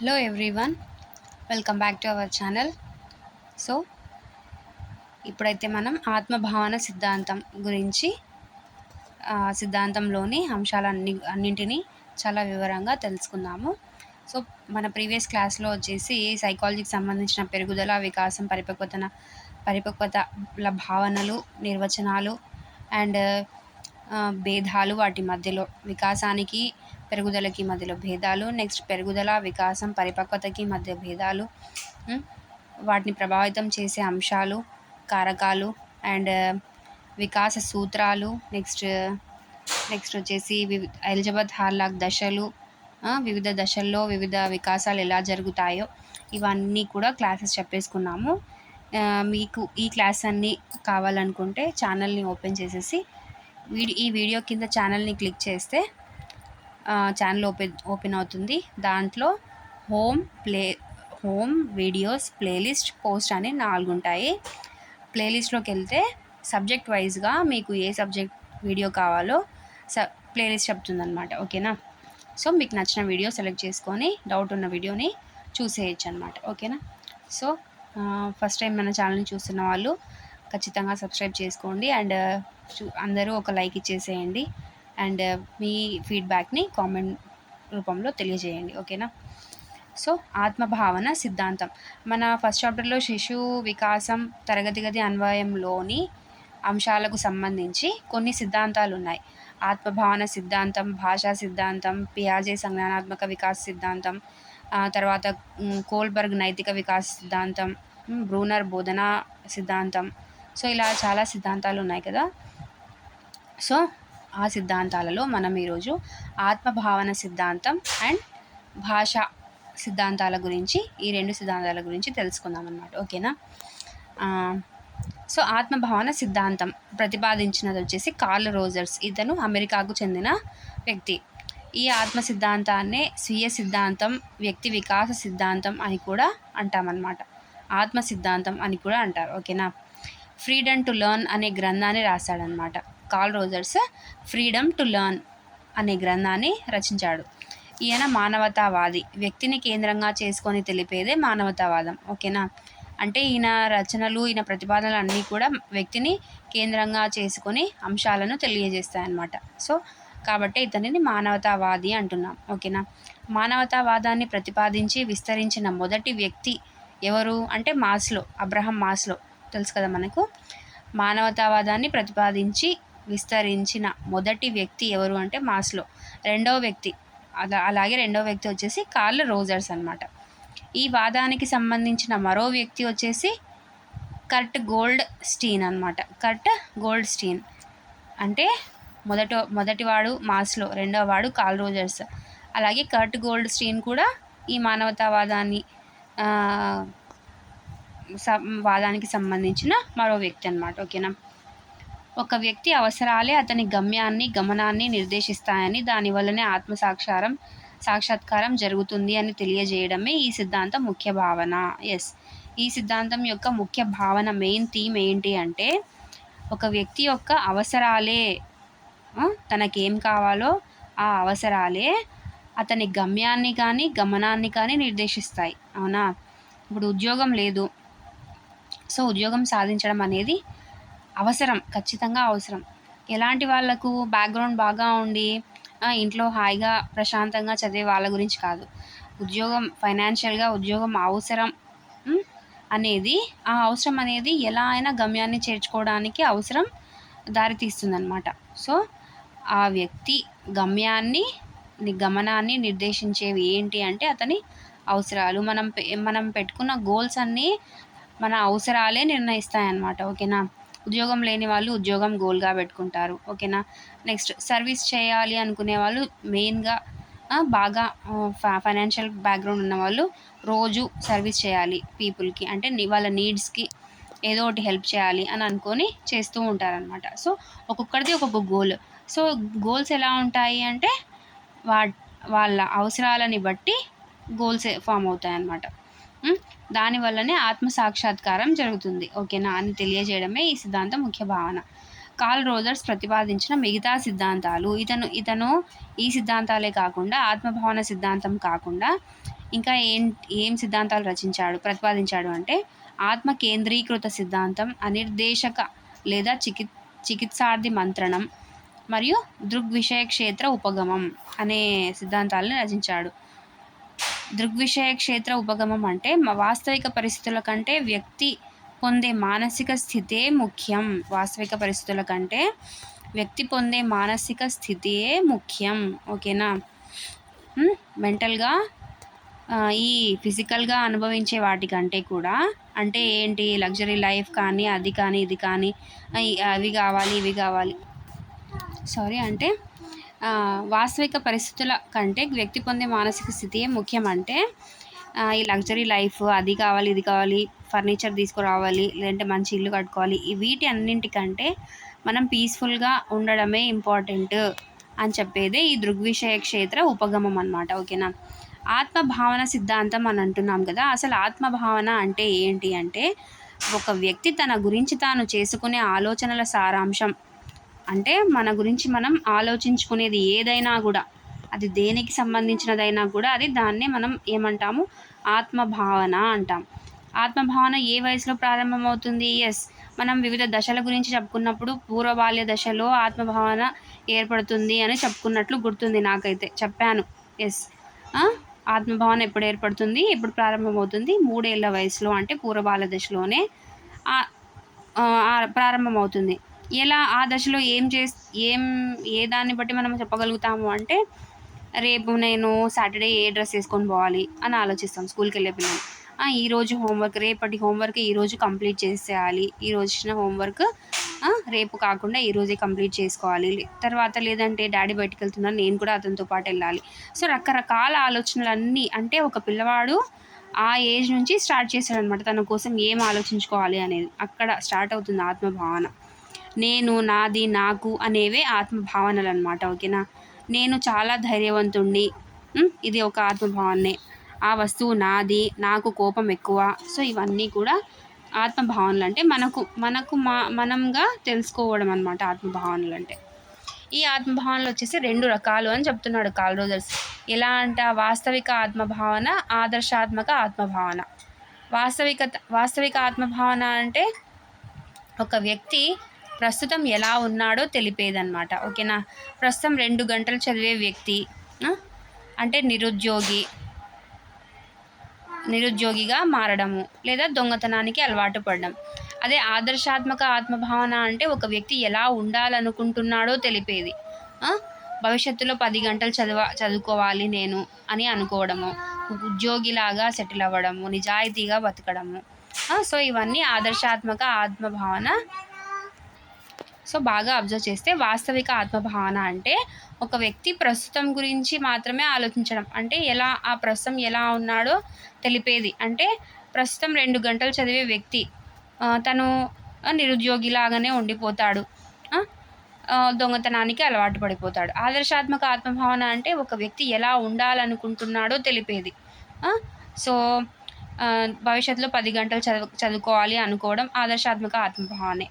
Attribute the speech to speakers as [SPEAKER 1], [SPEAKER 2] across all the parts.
[SPEAKER 1] Hello everyone welcome back to our channel so ఇప్పుడైతే మనం ఆత్మభావన సిద్ధాంతం గురించి సిద్ధాంతంలోని అంశాలన్ని అన్నింటినీ చాలా వివరంగా తెలుసుకుందాము. సో మన ప్రీవియస్ క్లాస్లో వచ్చేసి సైకాలజీకి సంబంధించిన పెరుగుదల వికాసం పరిపక్వతన పరిపక్వతల భావనలు నిర్వచనాలు అండ్ భేదాలు వాటి మధ్యలో. వికాసానికి పెరుగుదలకి మధ్యలో భేదాలు నెక్స్ట్ పెరుగుదల వికాసం పరిపక్వతకి మధ్య భేదాలు వాటిని ప్రభావితం చేసే అంశాలు కారకాలు అండ్ వికాస సూత్రాలు నెక్స్ట్ నెక్స్ట్ వచ్చేసి వివి ఎలిజబెత్ హార్లాక్ దశలు వివిధ దశల్లో వివిధ వికాసాలు ఎలా జరుగుతాయో ఇవన్నీ కూడా క్లాసెస్ చెప్పేసుకున్నాము. మీకు ఈ క్లాస్ అన్నీ కావాలనుకుంటే ఛానల్ని ఓపెన్ చేసేసి వీడి ఈ వీడియో కింద ఛానల్ని క్లిక్ చేస్తే ఛానల్ ఓపెన్ ఓపెన్ అవుతుంది. దాంట్లో home play home videos playlist post అని నాలుగు ఉంటాయి. ప్లేలిస్ట్లోకి వెళ్తే సబ్జెక్ట్ వైజ్గా మీకు ఏ సబ్జెక్ట్ వీడియో కావాలో స ప్లేలిస్ట్ చెప్తుందనమాట ఓకేనా సో మీకు నచ్చిన వీడియో సెలెక్ట్ చేసుకొని డౌట్ ఉన్న వీడియోని చూసేయచ్చు అనమాట ఓకేనా సో ఫస్ట్ టైం మన ఛానల్ని చూస్తున్న వాళ్ళు ఖచ్చితంగా సబ్స్క్రైబ్ చేసుకోండి. అండ్ చూ- అందరూ ఒక లైక్ ఇచ్చేసేయండి. అండ్ మీ ఫీడ్బ్యాక్ని కామెంట్ రూపంలో తెలియజేయండి ఓకేనా? సో ఆత్మభావన సిద్ధాంతం. మన ఫస్ట్ చాప్టర్లో శిశు వికాసం తరగతి గది అన్వయంలోని అంశాలకు సంబంధించి కొన్ని సిద్ధాంతాలు ఉన్నాయి ఆత్మభావన సిద్ధాంతం భాషా సిద్ధాంతం పియాజే సంజ్ఞానాత్మక వికాస సిద్ధాంతం తర్వాత కోల్బర్గ్ నైతిక వికాస సిద్ధాంతం బ్రూనర్ బోధనా సిద్ధాంతం. సో ఇలా చాలా సిద్ధాంతాలు ఉన్నాయి కదా. సో ఆ సిద్ధాంతాలలో మనం ఈరోజు ఆత్మభావన సిద్ధాంతం అండ్ భాష సిద్ధాంతాల గురించి ఈ రెండు సిద్ధాంతాల గురించి తెలుసుకుందాం అన్నమాట ఓకేనా సో ఆత్మభావన సిద్ధాంతం ప్రతిపాదించినది వచ్చేసి కార్ల్ రోజర్స్. ఇతను అమెరికాకు చెందిన వ్యక్తి. ఈ ఆత్మ సిద్ధాంతాన్నే స్వీయ సిద్ధాంతం వ్యక్తి వికాస సిద్ధాంతం అని కూడా అంటామన్నమాట. ఆత్మ సిద్ధాంతం అని కూడా అంటారు. ఓకేనా? ఫ్రీడమ్ టు లెర్న్ అనే గ్రంథాన్ని రాశాడనమాట Carl Rogers freedom to learn అనే గ్రంథాన్ని రచించాడు. ఈయన మానవతావాది. వ్యక్తిని కేంద్రంగా చేసుకొని తెలిపేదే మానవతావాదం. ఓకేనా? అంటే ఈయన రచనలు ఈయన ప్రతిపాదనలు అన్నీ కూడా వ్యక్తిని కేంద్రంగా చేసుకొని అంశాలను తెలియజేస్తాయన్నమాట. సో కాబట్టి ఇతనిని మానవతావాది అంటున్నాం. ఓకేనా? మానవతావాదాన్ని ప్రతిపాదించి విస్తరించిన మొదటి వ్యక్తి ఎవరు అంటే మాస్లో అబ్రహం మాస్లో. తెలుసు కదా మనకు? మానవతావాదాన్ని ప్రతిపాదించి విస్తరించిన మొదటి వ్యక్తి ఎవరు అంటే మాస్లో. రెండవ వ్యక్తి అలా అలాగే రెండవ వ్యక్తి వచ్చేసి కార్ల్ రోజర్స్ అన్నమాట. ఈ వాదానికి సంబంధించిన మరో వ్యక్తి వచ్చేసి కర్ట్ గోల్డ్ స్టీన్ అనమాట కర్ట్ గోల్డ్ స్టీన్ అంటే మొదట మొదటివాడు మాస్లో రెండవ వాడు కాల్ రోజర్స్. అలాగే కర్ట్ గోల్డ్ స్టీన్ కూడా ఈ మానవతావాదాన్ని వాదానికి సంబంధించిన మరో వ్యక్తి అనమాట ఓకేనా? ఒక వ్యక్తి అవసరాలే అతని గమ్యాన్ని గమనాన్ని నిర్దేశిస్తాయని దానివల్లనే ఆత్మసాక్షారం సాక్షాత్కారం జరుగుతుంది అని తెలియజేయడమే ఈ సిద్ధాంతం ముఖ్య భావన. ఎస్ ఈ సిద్ధాంతం యొక్క ముఖ్య భావన మెయిన్ థీమ్ ఏంటి అంటే ఒక వ్యక్తి యొక్క అవసరాలే తనకేం కావాలో ఆ అవసరాలే అతని గమ్యాన్ని కానీ గమనాన్ని కానీ నిర్దేశిస్తాయి. అవునా? ఇప్పుడు ఉద్యోగం లేదు. సో ఉద్యోగం సాధించడం అనేది అవసరం ఖచ్చితంగా అవసరం. ఎలాంటి వాళ్ళకు బ్యాక్గ్రౌండ్ బాగా ఉండి ఇంట్లో హాయిగా ప్రశాంతంగా చదివే వాళ్ళ గురించి కాదు. ఉద్యోగం ఫైనాన్షియల్గా ఉద్యోగం అవసరం అనేది ఆ అవసరం అనేది ఎలా అయినా గమ్యాన్ని చేర్చుకోవడానికి అవసరం దారితీస్తుందన్నమాట సో ఆ వ్యక్తి గమ్యాన్ని గమనాన్ని నిర్దేశించేవి ఏంటి అంటే అతని అవసరాలు. మనం పె- మనం పెట్టుకున్న గోల్స్ అన్నీ మన అవసరాలే నిర్ణయిస్తాయన్నమాట. ఓకేనా? ఉద్యోగం లేని వాళ్ళు ఉద్యోగం గోల్గా పెట్టుకుంటారు. ఓకేనా? నెక్స్ట్ సర్వీస్ చేయాలి అనుకునే వాళ్ళు మెయిన్గా బాగా ఫైనాన్షియల్ బ్యాక్గ్రౌండ్ ఉన్న వాళ్ళు రోజు సర్వీస్ చేయాలి పీపుల్కి అంటే వాళ్ళ నీడ్స్కి ఏదో ఒకటి హెల్ప్ చేయాలి అని అనుకొని చేస్తూ ఉంటారనమాట సో ఒక్కొక్కరిది ఒక్కొక్క గోల్ సో గోల్స్ ఎలా ఉంటాయి అంటే వా వాళ్ళ అవసరాలని బట్టి గోల్స్ ఫామ్ అవుతాయి అన్నమాట దానివల్లనే ఆత్మ సాక్షాత్కారం జరుగుతుంది. ఓకేనా? అని తెలియజేయడమే ఈ సిద్ధాంతం ముఖ్య భావన. కార్ల్ రోజర్స్ ప్రతిపాదించిన మిగతా సిద్ధాంతాలు ఇతను ఇతను ఈ సిద్ధాంతాలే కాకుండా ఆత్మభావన సిద్ధాంతం కాకుండా ఇంకా ఏం ఏం సిద్ధాంతాలు రచించాడు ప్రతిపాదించాడు అంటే ఆత్మ కేంద్రీకృత సిద్ధాంతం అనిర్దేశక లేదా చికి చికిత్సార్థి మంత్రణం మరియు దృగ్విషయ క్షేత్ర ఉపగమం అనే సిద్ధాంతాలను రచించాడు. దృగ్విషయ క్షేత్ర ఉపగమం అంటే వాస్తవిక పరిస్థితుల కంటే వ్యక్తి పొందే మానసిక స్థితే ముఖ్యం. వాస్తవిక పరిస్థితుల కంటే వ్యక్తి పొందే మానసిక స్థితియే ముఖ్యం. ఓకేనా? మెంటల్గా ఈ ఫిజికల్గా అనుభవించే వాటికంటే కూడా అంటే ఏంటి? లగ్జరీ లైఫ్ కానీ అది కానీ ఇది కానీ అవి కావాలి ఇవి కావాలి. సారీ అంటే వాస్తవిక పరిస్థితుల కంటే వ్యక్తి పొందే మానసిక స్థితి ముఖ్యం అంటే ఈ లగ్జరీ లైఫ్ అది కావాలి ఇది కావాలి ఫర్నిచర్ తీసుకురావాలి లేదంటే మంచి ఇల్లు కట్టుకోవాలి వీటి అన్నింటికంటే మనం పీస్ఫుల్గా ఉండడమే ఇంపార్టెంట్ అని చెప్పేదే ఈ దృగ్విషయ క్షేత్ర ఉపగమం అనమాట ఓకేనా? ఆత్మభావన సిద్ధాంతం అని అంటున్నాం కదా అసలు ఆత్మభావన అంటే ఏంటి అంటే ఒక వ్యక్తి తన గురించి తాను చేసుకునే ఆలోచనల సారాంశం అంటే మన గురించి మనం ఆలోచించుకునేది ఏదైనా కూడా అది దేనికి సంబంధించినదైనా కూడా అది దాన్నే మనం ఏమంటాము? ఆత్మభావన అంటాం. ఆత్మభావన ఏ వయసులో ప్రారంభమవుతుంది? ఎస్ మనం వివిధ దశల గురించి చెప్పుకున్నప్పుడు పూర్వ బాల్య దశలో ఆత్మభావన ఏర్పడుతుంది అని చెప్పుకున్నట్లు గుర్తుంది నాకైతే. చెప్పాను. ఎస్ ఆత్మభావన ఎప్పుడు ఏర్పడుతుంది? ఎప్పుడు ప్రారంభమవుతుంది? మూడేళ్ళ వయసులో అంటే పూర్వ బాల్య దశలోనే ప్రారంభమవుతుంది. ఎలా ఆ దశలో ఏం చే ఏం ఏ దాన్ని బట్టి మనం చెప్పగలుగుతాము అంటే రేపు నేను సాటర్డే ఏ డ్రెస్ వేసుకొని పోవాలి అని ఆలోచిస్తాం స్కూల్కి వెళ్ళే పిల్లలు. ఈరోజు హోంవర్క్ రేపటి హోంవర్క్ ఈరోజు కంప్లీట్ చేసేయాలి. ఈరోజు ఇచ్చిన హోంవర్క్ రేపు కాకుండా ఈరోజే కంప్లీట్ చేసుకోవాలి. తర్వాత లేదంటే డాడీ బయటకు వెళ్తున్నాను నేను కూడా అతనితో పాటు వెళ్ళాలి. సో రకరకాల ఆలోచనలన్నీ అంటే ఒక పిల్లవాడు ఆ ఏజ్ నుంచి స్టార్ట్ చేశాడనమాట తన కోసం ఏం ఆలోచించుకోవాలి అనేది. అక్కడ స్టార్ట్ అవుతుంది ఆత్మభావన. నేను నాది నాకు అనేవే ఆత్మభావనలు అనమాట ఓకేనా? నేను చాలా ధైర్యవంతుణ్ణి. ఇది ఒక ఆత్మభావనే ఆ వస్తువు నాది నాకు కోపం ఎక్కువ. సో ఇవన్నీ కూడా ఆత్మభావనలు అంటే మనకు మనకు మా మనంగా తెలుసుకోవడం అనమాట ఆత్మభావనలు అంటే ఈ ఆత్మభావనలు వచ్చేసి రెండు రకాలు అని చెప్తున్నాడు కాల్ రోజర్స్. ఎలా అంటే వాస్తవిక ఆత్మభావన ఆదర్శాత్మక ఆత్మభావన. వాస్తవికత వాస్తవిక ఆత్మభావన అంటే ఒక వ్యక్తి ప్రస్తుతం ఎలా ఉన్నాడో తెలిపేదన్నమాట. ఓకేనా? ప్రస్తుతం రెండు గంటలు చదివే వ్యక్తి అంటే నిరుద్యోగి నిరుద్యోగిగా మారడము లేదా దొంగతనానికి అలవాటు పడడం. అదే ఆదర్శాత్మక ఆత్మభావన అంటే ఒక వ్యక్తి ఎలా ఉండాలనుకుంటున్నాడో తెలిపేది. భవిష్యత్తులో పది గంటలు చదవ చదువుకోవాలి నేను అని అనుకోవడము. ఉద్యోగిలాగా సెటిల్ అవ్వడము నిజాయితీగా బతకడము. సో ఇవన్నీ ఆదర్శాత్మక ఆత్మభావన సో బాగా అబ్జర్వ్ చేస్తే వాస్తవిక ఆత్మభావన అంటే ఒక వ్యక్తి ప్రస్తుతం గురించి మాత్రమే ఆలోచించడం. అంటే ఎలా ఆ ప్రస్తుతం ఎలా ఉన్నాడో తెలిపేది. అంటే ప్రస్తుతం రెండు గంటలు చదివే వ్యక్తి తను నిరుద్యోగిలాగానే ఉండిపోతాడు. దొంగతనానికి అలవాటు పడిపోతాడు. ఆదర్శాత్మక ఆత్మభావన అంటే ఒక వ్యక్తి ఎలా ఉండాలనుకుంటున్నాడో తెలిపేది. సో భవిష్యత్తులో పది గంటలు చదువు చదువుకోవాలి అనుకోవడం ఆదర్శాత్మక ఆత్మభావనే.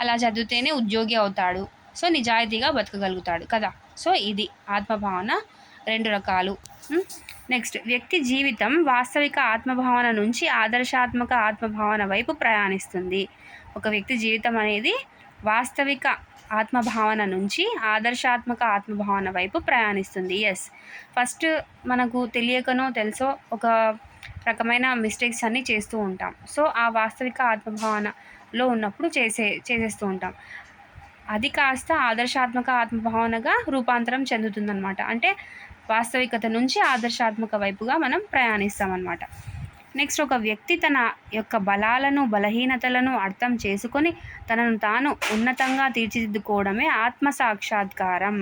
[SPEAKER 1] అలా చదివితేనే ఉద్యోగి అవుతాడు. సో నిజాయితీగా బతకగలుగుతాడు కదా. సో ఇది ఆత్మభావన రెండు రకాలు. నెక్స్ట్ వ్యక్తి జీవితం వాస్తవిక ఆత్మభావన నుంచి ఆదర్శాత్మక ఆత్మభావన వైపు ప్రయాణిస్తుంది. ఒక వ్యక్తి జీవితం అనేది వాస్తవిక ఆత్మభావన నుంచి ఆదర్శాత్మక ఆత్మభావన వైపు ప్రయాణిస్తుంది. ఎస్ ఫస్ట్ మనకు తెలియకనో తెలుసో ఒక రకమైన మిస్టేక్స్ అన్నీ చేస్తూ ఉంటాం. సో ఆ వాస్తవిక ఆత్మభావన లో ఉన్నప్పుడు చేసే చేసేస్తూ ఉంటాం. అది కాస్త ఆదర్శాత్మక ఆత్మభావనగా రూపాంతరం చెందుతుందన్నమాట. అంటే వాస్తవికత నుంచి ఆదర్శాత్మక వైపుగా మనం ప్రయాణిస్తామన్నమాట. నెక్స్ట్ ఒక వ్యక్తి తన యొక్క బలాలను బలహీనతలను అర్థం చేసుకొని తనను తాను ఉన్నతంగా తీర్చిదిద్దుకోవడమే ఆత్మ సాక్షాత్కారం.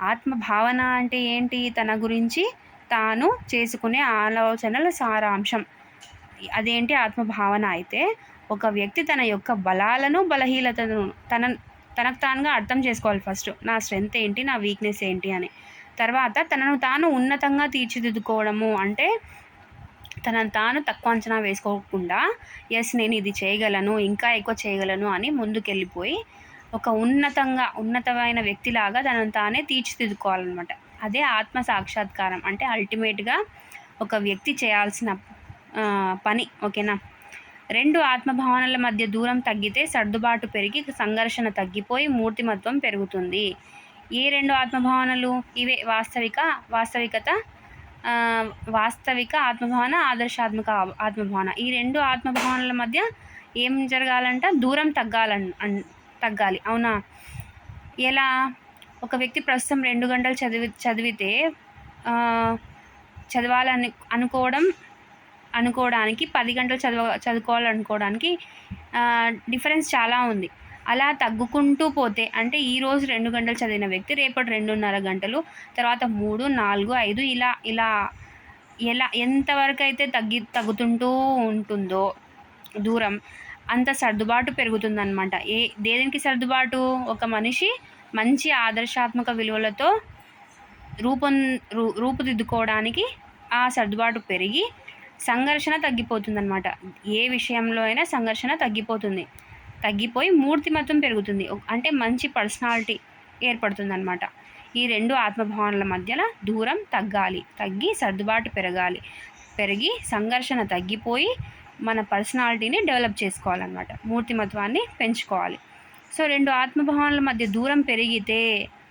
[SPEAKER 1] ఆత్మ భావన అంటే ఏంటి? తన గురించి తాను చేసుకునే ఆలోచనల సారాంశం. అదేంటి? ఆత్మభావన అయితే ఒక వ్యక్తి తన యొక్క బలాలను బలహీనతను తన తనకు తానుగా అర్థం చేసుకోవాలి ఫస్ట్ నా స్ట్రెంత్ ఏంటి? నా వీక్నెస్ ఏంటి? అని. తర్వాత తనను తాను ఉన్నతంగా తీర్చిదిద్దుకోవడము అంటే తనను తాను తక్కువ అంచనా వేసుకోకుండా ఎస్ నేను ఇది చేయగలను ఇంకా ఎక్కువ చేయగలను అని ముందుకెళ్ళిపోయి ఒక ఉన్నతంగా ఉన్నతమైన వ్యక్తిలాగా తనను తానే తీర్చిదిద్దుకోవాలన్నమాట. అదే ఆత్మ సాక్షాత్కారం. అంటే అల్టిమేట్గా ఒక వ్యక్తి చేయాల్సిన పని ఓకేనా? రెండు ఆత్మభావనల మధ్య దూరం తగ్గితే సర్దుబాటు పెరిగి సంఘర్షణ తగ్గిపోయి మూర్తిమత్వం పెరుగుతుంది. ఏ రెండు ఆత్మభావనలు ఇవే వాస్తవిక వాస్తవికత వాస్తవిక ఆత్మభావన ఆదర్శాత్మక ఆత్మభావన. ఈ రెండు ఆత్మభావనల మధ్య ఏం జరగాలంట? దూరం తగ్గాలని తగ్గాలి. అవునా? ఎలా? ఒక వ్యక్తి ప్రస్తుతం రెండు గంటలు చదివి చదివితే చదవాలని అనుకోవడం అనుకోవడానికి పది గంటలు చదువ చదువుకోవాలనుకోవడానికి డిఫరెన్స్ చాలా ఉంది. అలా తగ్గుకుంటూ పోతే అంటే ఈరోజు రెండు గంటలు చదివిన వ్యక్తి రేపటి రెండున్నర గంటలు తర్వాత మూడు నాలుగు ఐదు ఇలా ఇలా ఎలా ఎంతవరకు అయితే తగ్గి తగ్గుతుంటూ ఉంటుందో దూరం అంత సర్దుబాటు పెరుగుతుందన్నమాట. ఏ దేనికి సర్దుబాటు? ఒక మనిషి మంచి ఆదర్శాత్మక విలువలతో రూపొం రూ రూపుదిద్దుకోవడానికి ఆ సర్దుబాటు పెరిగి సంఘర్షణ తగ్గిపోతుందన్నమాట. ఏ విషయంలో అయినా సంఘర్షణ తగ్గిపోతుంది. తగ్గిపోయి మూర్తిమత్వం పెరుగుతుంది. అంటే మంచి పర్సనాలిటీ ఏర్పడుతుంది అనమాట ఈ రెండు ఆత్మభావనల మధ్యలో దూరం తగ్గాలి. తగ్గి సర్దుబాటు పెరగాలి. పెరిగి సంఘర్షణ తగ్గిపోయి మన పర్సనాలిటీని డెవలప్ చేసుకోవాలన్నమాట. మూర్తిమత్వాన్ని పెంచుకోవాలి. సో రెండు ఆత్మభావనల మధ్య దూరం పెరిగితే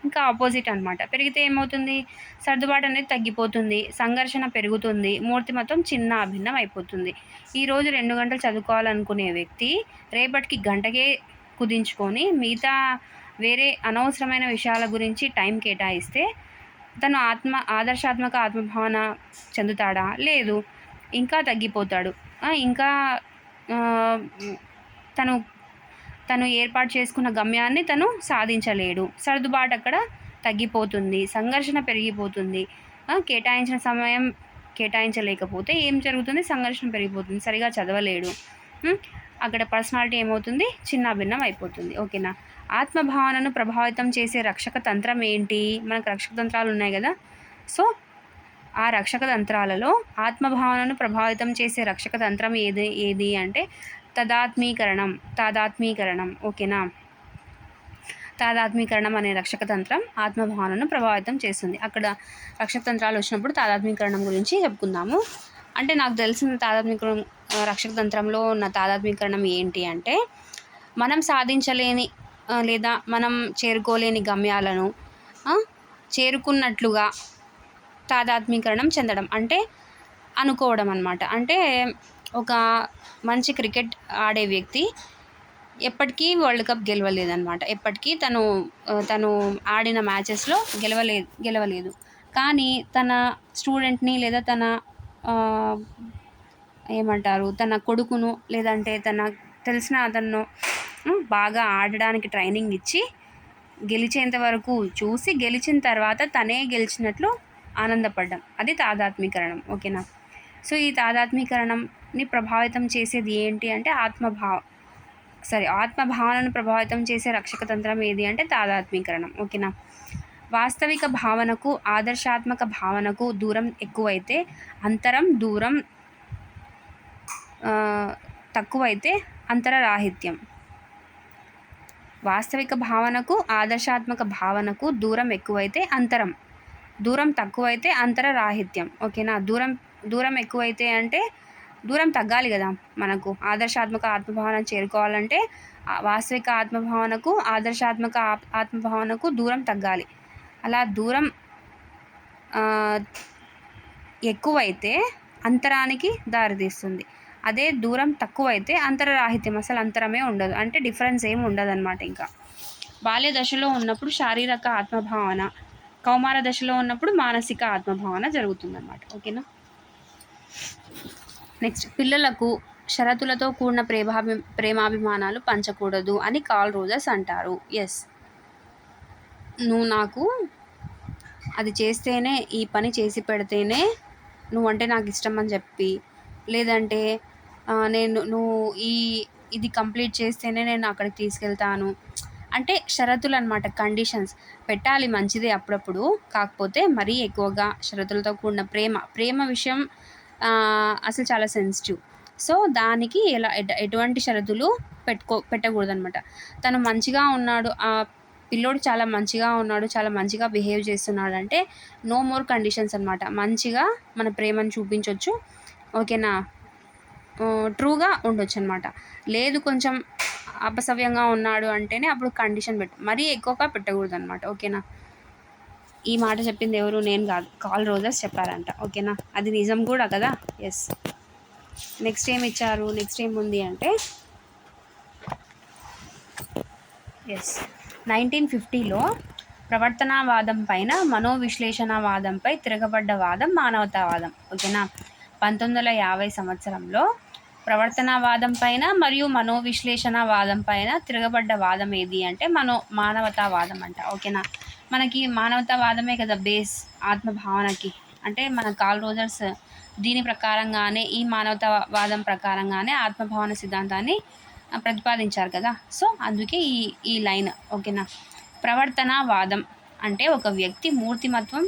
[SPEAKER 1] ఇంకా ఆపోజిట్ అనమాట పెరిగితే ఏమవుతుంది? సర్దుబాటు అనేది తగ్గిపోతుంది. సంఘర్షణ పెరుగుతుంది. మూర్తిమత్వం చిన్న అభిన్నం అయిపోతుంది. ఈరోజు రెండు గంటలు చదువుకోవాలనుకునే వ్యక్తి రేపటికి గంటకే కుదించుకొని మిగతా వేరే అనవసరమైన విషయాల గురించి టైం కేటాయిస్తే తను ఆత్మ ఆదర్శాత్మక ఆత్మభావన చెందుతాడా? లేదు. ఇంకా తగ్గిపోతాడు. ఇంకా తను తను ఏర్పాటు చేసుకున్న గమ్యాన్ని తను సాధించలేడు. సర్దుబాటు అక్కడ తగ్గిపోతుంది. సంఘర్షణ పెరిగిపోతుంది. కేటాయించిన సమయం కేటాయించలేకపోతే ఏం జరుగుతుంది? సంఘర్షణ పెరిగిపోతుంది. సరిగా చదవలేడు. అక్కడ పర్సనాలిటీ ఏమవుతుంది? చిన్న భిన్నం అయిపోతుంది. ఓకేనా? ఆత్మభావనను ప్రభావితం చేసే రక్షక తంత్రం ఏంటి? మనకు రక్షక తంత్రాలు ఉన్నాయి కదా. సో ఆ రక్షక తంత్రాలలో ఆత్మభావనను ప్రభావితం చేసే రక్షక తంత్రం ఏది? ఏది అంటే తదాత్మీకరణం తాదాత్మీకరణం ఓకేనా? తాదాత్మీకరణం అనే రక్షక తంత్రం ఆత్మభావనను ప్రభావితం చేస్తుంది. అక్కడ రక్షక తంత్రాలు వచ్చినప్పుడు తాదాత్మీకరణం గురించి చెప్పుకుందాము. అంటే నాకు తెలిసిన తాదాత్మీకరణం రక్షక తంత్రంలో ఉన్న తాదాత్మీకరణం ఏంటి అంటే మనం సాధించలేని లేదా మనం చేరుకోలేని గమ్యాలను చేరుకున్నట్లుగా తాదాత్మీకరణం చెందడం అంటే అనుకోవడం అనమాట అంటే ఒక మంచి క్రికెట్ ఆడే వ్యక్తి ఎప్పటికీ వరల్డ్ కప్ గెలవలేదన్నమాట. ఎప్పటికీ తను తను ఆడిన మ్యాచెస్లో గెలవలేదు గెలవలేదు. కానీ తన స్టూడెంట్ని లేదా తన ఏమంటారు తన కొడుకును లేదంటే తన తెలిసిన అతను బాగా ఆడడానికి ట్రైనింగ్ ఇచ్చి గెలిచేంత వరకు చూసి గెలిచిన తర్వాత తనే గెలిచినట్లు ఆనందపడ్డం. అది తాదాత్మీకరణం ఓకేనా? సో ఈ ని ప్రభావితం చేసేది ఏంటి అంటే ఆత్మభావ సారీ ఆత్మభావనను ప్రభావితం చేసే రక్షక తంత్రం ఏది అంటే తాదాత్మీకరణం ఓకేనా? వాస్తవిక భావనకు ఆదర్శాత్మక భావనకు దూరం ఎక్కువైతే అంతరం దూరం తక్కువైతే అంతరరాహిత్యం వాస్తవిక భావనకు ఆదర్శాత్మక భావనకు దూరం ఎక్కువైతే అంతరం దూరం తక్కువైతే అంతరరాహిత్యం ఓకేనా? దూరం దూరం ఎక్కువైతే అంటే దూరం తగ్గాలి కదా మనకు. ఆదర్శాత్మక ఆత్మభావన చేరుకోవాలంటే వాస్తవిక ఆత్మభావనకు ఆదర్శాత్మక ఆత్మభావనకు దూరం తగ్గాలి. అలా దూరం ఎక్కువైతే అంతరానికి దారితీస్తుంది. అదే దూరం తక్కువైతే అంతరరాహిత్యం అసలు అంతరమే ఉండదు. అంటే డిఫరెన్స్ ఏమి ఉండదు అనమాట ఇంకా. బాల్య దశలో ఉన్నప్పుడు శారీరక ఆత్మభావన కౌమార దశలో ఉన్నప్పుడు మానసిక ఆత్మభావన జరుగుతుందన్నమాట. ఓకేనా? నెక్స్ట్ పిల్లలకు షరతులతో కూడిన ప్రేమాభి ప్రేమాభిమానాలు పంచకూడదు అని కాల్ రోజర్స్ అంటారు. ఎస్ నువ్వు నాకు అది చేస్తేనే ఈ పని చేసి పెడితేనే నువ్వంటే నాకు ఇష్టం అని చెప్పి లేదంటే నేను నువ్వు ఈ ఇది కంప్లీట్ చేస్తేనే నేను అక్కడికి తీసుకెళ్తాను. అంటే షరతులు అనమాట కండిషన్స్. పెట్టాలి మంచిదే అప్పుడప్పుడు కాకపోతే మరీ ఎక్కువగా షరతులతో కూడిన ప్రేమ. ప్రేమ విషయం అసలు చాలా సెన్సిటివ్ సో దానికి ఎలా ఎటువంటి షరతులు పెట్టుకో పెట్టకూడదు అనమాట తను మంచిగా ఉన్నాడు ఆ పిల్లోడు చాలా మంచిగా ఉన్నాడు చాలా మంచిగా బిహేవ్ చేస్తున్నాడు అంటే నో మోర్ కండిషన్స్ అనమాట మంచిగా మన ప్రేమను చూపించవచ్చు ఓకేనా? ట్రూగా ఉండొచ్చు అనమాట లేదు కొంచెం అపసవ్యంగా ఉన్నాడు అంటేనే అప్పుడు కండిషన్ పెట్టు మరీ ఎక్కువగా పెట్టకూడదు అనమాట ఓకేనా? ఈ మాట చెప్పింది ఎవరు? నేను కాదు. కాల్ రోజెస్ చెప్పారంట ఓకేనా? అది నిజం కూడా కదా? ఎస్ నెక్స్ట్ ఏం ఇచ్చారు? నెక్స్ట్ ఏముంది అంటే ఎస్ నైన్టీన్ ఫిఫ్టీలో ప్రవర్తనావాదం పైన మనోవిశ్లేషణవాదంపై తిరగబడ్డ వాదం మానవతావాదం. ఓకేనా? పంతొమ్మిది వందల యాభై సంవత్సరంలో ప్రవర్తనవాదం పైన మరియు మనోవిశ్లేషణవాదం పైన తిరగబడ్డ వాదం ఏది అంటే మనో మానవతావాదం అంట. ఓకేనా? మనకి మానవతావాదమే కదా బేస్ ఆత్మభావనకి. అంటే మన కాల్ రోజర్స్ దీని ప్రకారంగానే ఈ మానవతావాదం ప్రకారంగానే ఆత్మభావన సిద్ధాంతాన్ని ప్రతిపాదించారు కదా. సో అందుకే ఈ ఈ లైన్ ఓకేనా ప్రవర్తనవాదం అంటే ఒక వ్యక్తి మూర్తిమత్వం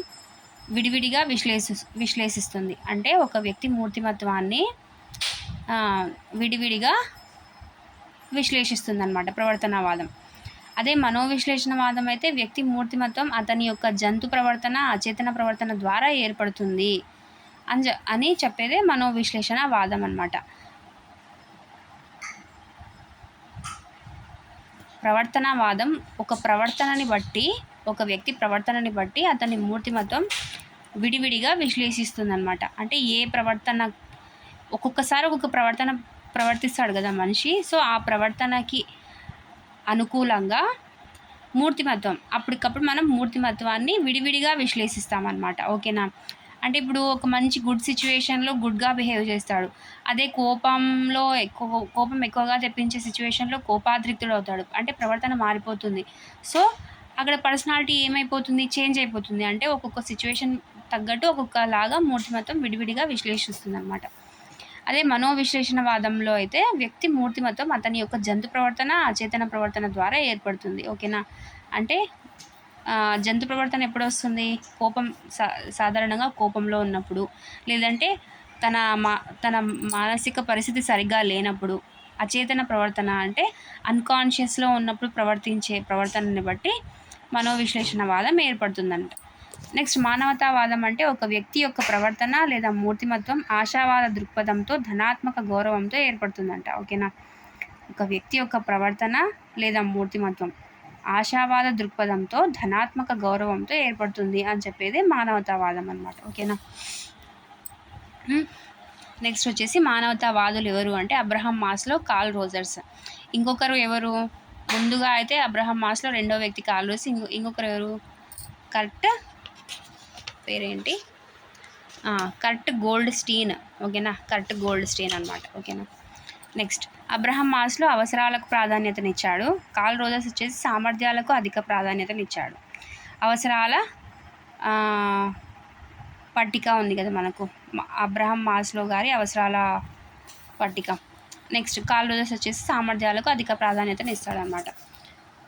[SPEAKER 1] విడివిడిగా విశ్లేషి విశ్లేషిస్తుంది. అంటే ఒక వ్యక్తి మూర్తిమత్వాన్ని విడివిడిగా విశ్లేషిస్తుంది అనమాట ప్రవర్తనవాదం. అదే మనోవిశ్లేషణవాదం అయితే వ్యక్తి మూర్తిమత్వం అతని యొక్క జంతు ప్రవర్తన అచేతన ప్రవర్తన ద్వారా ఏర్పడుతుంది. అని అని చెప్పేదే మనోవిశ్లేషణ వాదం అనమాట ప్రవర్తనవాదం ఒక ప్రవర్తనని బట్టి ఒక వ్యక్తి ప్రవర్తనని బట్టి అతని మూర్తిమత్వం విడివిడిగా విశ్లేషిస్తుంది అనమాట అంటే ఏ ప్రవర్తన ఒక్కొక్కసారి ఒక్కొక్క ప్రవర్తన ప్రవర్తిస్తాడు కదా మనిషి. సో ఆ ప్రవర్తనకి అనుకూలంగా మూర్తిమత్వం. అప్పటికప్పుడు మనం మూర్తిమత్వాన్ని విడివిడిగా విశ్లేషిస్తామన్నమాట. ఓకేనా? అంటే ఇప్పుడు ఒక మంచి గుడ్ సిచ్యువేషన్లో గుడ్గా బిహేవ్ చేస్తాడు. అదే కోపంలో ఎక్కువ కోపం ఎక్కువగా తెప్పించే సిచ్యువేషన్లో కోపాద్రిక్తుడు అవుతాడు. అంటే ప్రవర్తన మారిపోతుంది. సో అక్కడ పర్సనాలిటీ ఏమైపోతుంది? చేంజ్ అయిపోతుంది. అంటే ఒక్కొక్క సిచ్యువేషన్ తగ్గట్టు ఒక్కొక్కలాగా మూర్తిమత్వం విడివిడిగా విశ్లేషిస్తుంది అనమాట అదే మనోవిశ్లేషణవాదంలో అయితే వ్యక్తి మూర్తిమత్వం అతని యొక్క జంతు ప్రవర్తన అచేతన ప్రవర్తన ద్వారా ఏర్పడుతుంది. ఓకేనా? అంటే జంతు ప్రవర్తన ఎప్పుడు వస్తుంది? కోపం సా సాధారణంగా కోపంలో ఉన్నప్పుడు. లేదంటే తన మా తన మానసిక పరిస్థితి సరిగ్గా లేనప్పుడు. అచేతన ప్రవర్తన అంటే అన్కాన్షియస్లో ఉన్నప్పుడు ప్రవర్తించే ప్రవర్తనని బట్టి మనోవిశ్లేషణవాదం ఏర్పడుతుందంట. నెక్స్ట్ మానవతావాదం అంటే ఒక వ్యక్తి యొక్క ప్రవర్తన లేదా మూర్తిమత్వం ఆశావాద దృక్పథంతో ధనాత్మక గౌరవంతో ఏర్పడుతుందంట. ఓకేనా? ఒక వ్యక్తి యొక్క ప్రవర్తన లేదా మూర్తిమత్వం ఆశావాద దృక్పథంతో ధనాత్మక గౌరవంతో ఏర్పడుతుంది అని చెప్పేది మానవతావాదం అనమాట ఓకేనా? Hmm. నెక్స్ట్ వచ్చేసి మానవతావాదులు ఎవరు అంటే అబ్రహం మాస్లో కాల్ రోజర్స్. ఇంకొకరు ఎవరు? ముందుగా అయితే అబ్రహం మాస్లో రెండో వ్యక్తి కాల్ రోజ్ ఇంకొకరు ఎవరు? కరెక్ట్. పేరేంటి? కరెక్ట్ గోల్డ్ స్టీన్ ఓకేనా? కరెక్ట్ గోల్డ్ స్టీన్ అనమాట ఓకేనా? నెక్స్ట్. అబ్రహం మాస్లో అవసరాలకు ప్రాధాన్యతనిచ్చాడు. కాల్ రోజర్స్ వచ్చేసి సామర్థ్యాలకు అధిక ప్రాధాన్యతనిచ్చాడు. అవసరాల పట్టిక ఉంది కదా మనకు. అబ్రహం మాస్లో గారి అవసరాల పట్టిక. నెక్స్ట్. కాల్ రోజర్స్ వచ్చేసి సామర్థ్యాలకు అధిక ప్రాధాన్యతనిస్తాడనమాట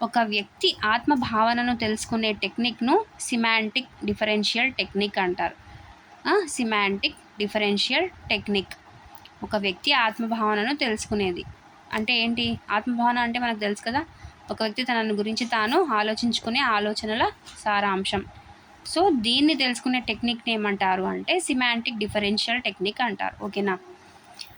[SPEAKER 1] ఒక వ్యక్తి ఆత్మ భావనను తెలుసుకునే టెక్నిక్ను సిమాంటిక్ డిఫరెన్షియల్ టెక్నిక్ అంటారు. Semantic differential technique. ఒక వ్యక్తి ఆత్మభావనను తెలుసుకునేది. అంటే ఏంటి? ఆత్మభావన అంటే మనకు తెలుసు కదా? ఒక వ్యక్తి తనను గురించి తాను ఆలోచించుకునే ఆలోచనల సారాంశం. సో దీన్ని తెలుసుకునే టెక్నిక్ని ఏమంటారు అంటే సిమాంటిక్ డిఫరెన్షియల్ టెక్నిక్ అంటారు. ఓకేనా?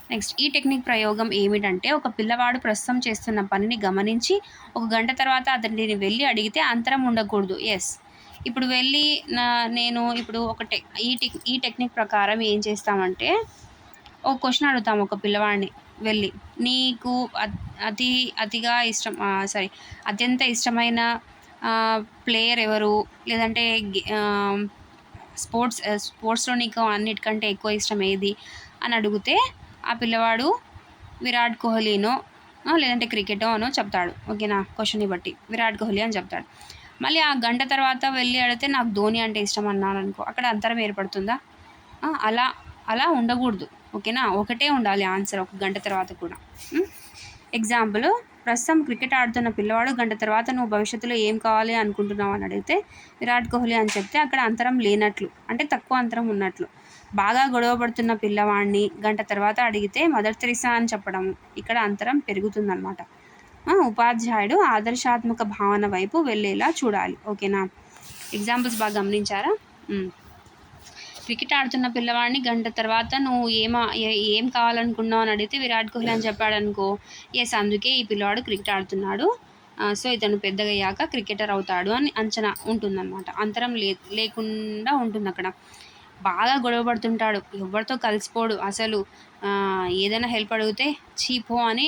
[SPEAKER 1] నెక్స్ట్ ఈ టెక్నిక్ ప్రయోగం ఏమిటంటే ఒక పిల్లవాడు ప్రస్తుతం చేస్తున్న పనిని గమనించి ఒక గంట తర్వాత అతనిని వెళ్ళి అడిగితే అంతరం ఉండకూడదు. ఎస్ ఇప్పుడు వెళ్ళి నా నేను ఇప్పుడు ఒక టెక్ ఈ టెక్ ఈ టెక్నిక్ ప్రకారం ఏం చేస్తామంటే ఒక క్వశ్చన్ అడుగుతాము ఒక పిల్లవాడిని వెళ్ళి. నీకు అతి అతిగా ఇష్టం సారీ అత్యంత ఇష్టమైన ప్లేయర్ ఎవరు? లేదంటే స్పోర్ట్స్ స్పోర్ట్స్లో నీకు అన్నిటికంటే ఎక్కువ ఇష్టం ఏది? అని అడిగితే ఆ పిల్లవాడు విరాట్ కోహ్లీనో లేదంటే క్రికెటో అనో చెప్తాడు. ఓకేనా? క్వశ్చన్ని బట్టి. విరాట్ కోహ్లీ అని చెప్తాడు. మళ్ళీ ఆ గంట తర్వాత వెళ్ళి అడిగితే నాకు ధోని అంటే ఇష్టం అన్నాను అనుకో అక్కడ అంతరం ఏర్పడుతుందా? అలా అలా ఉండకూడదు. ఓకేనా? ఒకటే ఉండాలి ఆన్సర్ ఒక గంట తర్వాత కూడా. ఎగ్జాంపుల్ ప్రస్తుతం క్రికెట్ ఆడుతున్న పిల్లవాడు గంట తర్వాత నువ్వు భవిష్యత్తులో ఏం కావాలి అనుకుంటున్నావు అని అడిగితే విరాట్ కోహ్లీ అని చెప్తే అక్కడ అంతరం లేనట్లు అంటే తక్కువ అంతరం ఉన్నట్లు. బాగా గొడవ పడుతున్న పిల్లవాడిని గంట తర్వాత అడిగితే మదర్ తెరిసా అని చెప్పడం ఇక్కడ అంతరం పెరుగుతుందన్నమాట. ఉపాధ్యాయుడు ఆదర్శాత్మక భావన వైపు వెళ్ళేలా చూడాలి. ఓకేనా? ఎగ్జాంపుల్స్ బాగా గమనించారా? క్రికెట్ ఆడుతున్న పిల్లవాడిని గంట తర్వాత నువ్వు ఏమా ఏ- ఏం కావాలనుకున్నావు అని అడిగితే విరాట్ కోహ్లీ అని చెప్పాడు అనుకో ఎస్ అందుకే ఈ పిల్లవాడు క్రికెట్ ఆడుతున్నాడు. సో ఇతను పెద్దగయ్యాక క్రికెటర్ అవుతాడు అని అంచనా ఉంటుందన్నమాట. అంతరం లే లేకుండా ఉంటుంది అక్కడ బాగా గొడవ పడుతుంటాడు. ఎవరితో కలిసిపోడు. అసలు ఏదైనా హెల్ప్ అడిగితే చీపో అని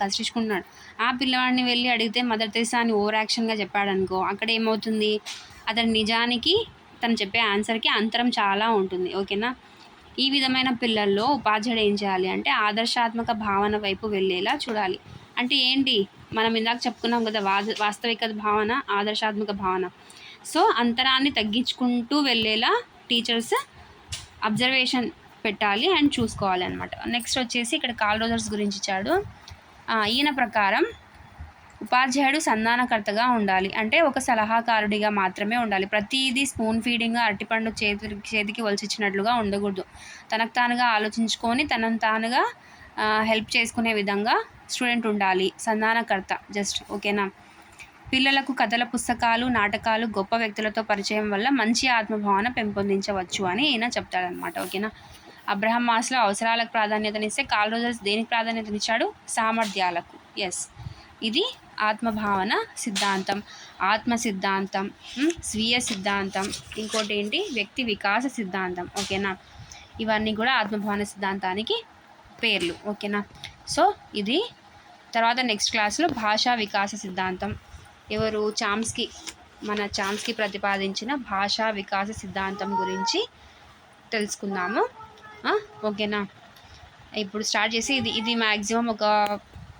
[SPEAKER 1] కసిరించుకుంటున్నాడు ఆ పిల్లవాడిని వెళ్ళి అడిగితే మదర్ తెరిసా అని ఓవర్ యాక్షన్గా చెప్పాడు అనుకో అక్కడ ఏమవుతుంది? అతని నిజానికి తను చెప్పే ఆన్సర్కి అంతరం చాలా ఉంటుంది. ఓకేనా? ఈ విధమైన పిల్లల్లో ఉపాధ్యాయుడు ఏం చేయాలి అంటే ఆదర్శాత్మక భావన వైపు వెళ్ళేలా చూడాలి. అంటే ఏంటి? మనం ఇందాక చెప్పుకున్నాం కదా వాద వాస్తవిక భావన ఆదర్శాత్మక భావన. సో అంతరాన్ని తగ్గించుకుంటూ వెళ్ళేలా టీచర్స్ అబ్జర్వేషన్ పెట్టాలి అండ్ చూసుకోవాలి అనమాట నెక్స్ట్ వచ్చేసి ఇక్కడ కాల్ రోజర్స్ గురించి ఇచ్చాడు. ఈయన ప్రకారం ఉపాధ్యాయుడు సంధానకర్తగా ఉండాలి. అంటే ఒక సలహాకారుడిగా మాత్రమే ఉండాలి. ప్రతిదీ స్పూన్ ఫీడింగ్ అరటిపండు చేతి చేతికి వలసిచ్చినట్లుగా ఉండకూడదు. తనకు తానుగా ఆలోచించుకొని తనను తానుగా హెల్ప్ చేసుకునే విధంగా స్టూడెంట్ ఉండాలి. సంధానకర్త జస్ట్ ఓకేనా పిల్లలకు కథల పుస్తకాలు నాటకాలు గొప్ప వ్యక్తులతో పరిచయం వల్ల మంచి ఆత్మభావన పెంపొందించవచ్చు అని ఈయన చెప్తాడనమాట ఓకేనా? అబ్రహం మాస్లో అవసరాలకు ప్రాధాన్యతనిస్తే కాల్ రోజర్స్ దేనికి ప్రాధాన్యతనిచ్చాడు? సామర్థ్యాలకు. ఎస్ ఇది ఆత్మభావన సిద్ధాంతం. ఆత్మ సిద్ధాంతం స్వీయ సిద్ధాంతం ఇంకోటి ఏంటి? వ్యక్తి వికాస సిద్ధాంతం ఓకేనా? ఇవన్నీ కూడా ఆత్మభావన సిద్ధాంతానికి పేర్లు ఓకేనా? సో ఇది తర్వాత నెక్స్ట్ క్లాస్లో భాషా వికాస సిద్ధాంతం. ఎవరు చామ్స్కి మన చామ్స్కి ప్రతిపాదించిన భాషా వికాస సిద్ధాంతం గురించి తెలుసుకుందాము. ఓకేనా? ఇప్పుడు స్టార్ట్ చేసి ఇది ఇది మ్యాక్సిమం ఒక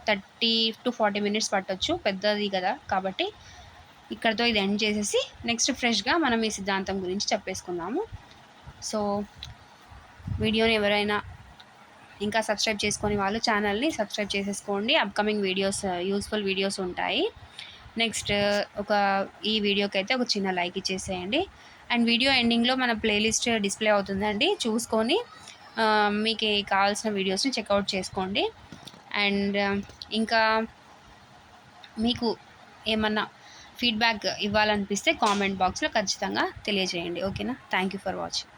[SPEAKER 1] థర్టీ టు ఫార్టీ మినిట్స్ పట్టొచ్చు. పెద్దది కదా కాబట్టి ఇక్కడతో ఇది ఎండ్ చేసేసి నెక్స్ట్ ఫ్రెష్గా మనం ఈ సిద్ధాంతం గురించి చెప్పేసుకుందాము. సో వీడియోని ఎవరైనా ఇంకా సబ్స్క్రైబ్ చేసుకొని వాళ్ళు ఛానల్ని సబ్స్క్రైబ్ చేసేసుకోండి. అప్కమింగ్ వీడియోస్ యూస్ఫుల్ వీడియోస్ ఉంటాయి. నెక్స్ట్ ఒక ఈ వీడియోకి అయితే ఒక చిన్న లైక్ ఇచ్చేసేయండి. అండ్ వీడియో ఎండింగ్లో మన ప్లేలిస్ట్ డిస్ప్లే అవుతుందండి. చూసుకొని మీకు కావాల్సిన వీడియోస్ని చెక్అవుట్ చేసుకోండి. అండ్ ఇంకా మీకు ఏమన్నా ఫీడ్బ్యాక్ ఇవ్వాలనిపిస్తే కామెంట్ బాక్స్లో ఖచ్చితంగా తెలియజేయండి. ఓకేనా? Thank you for watching.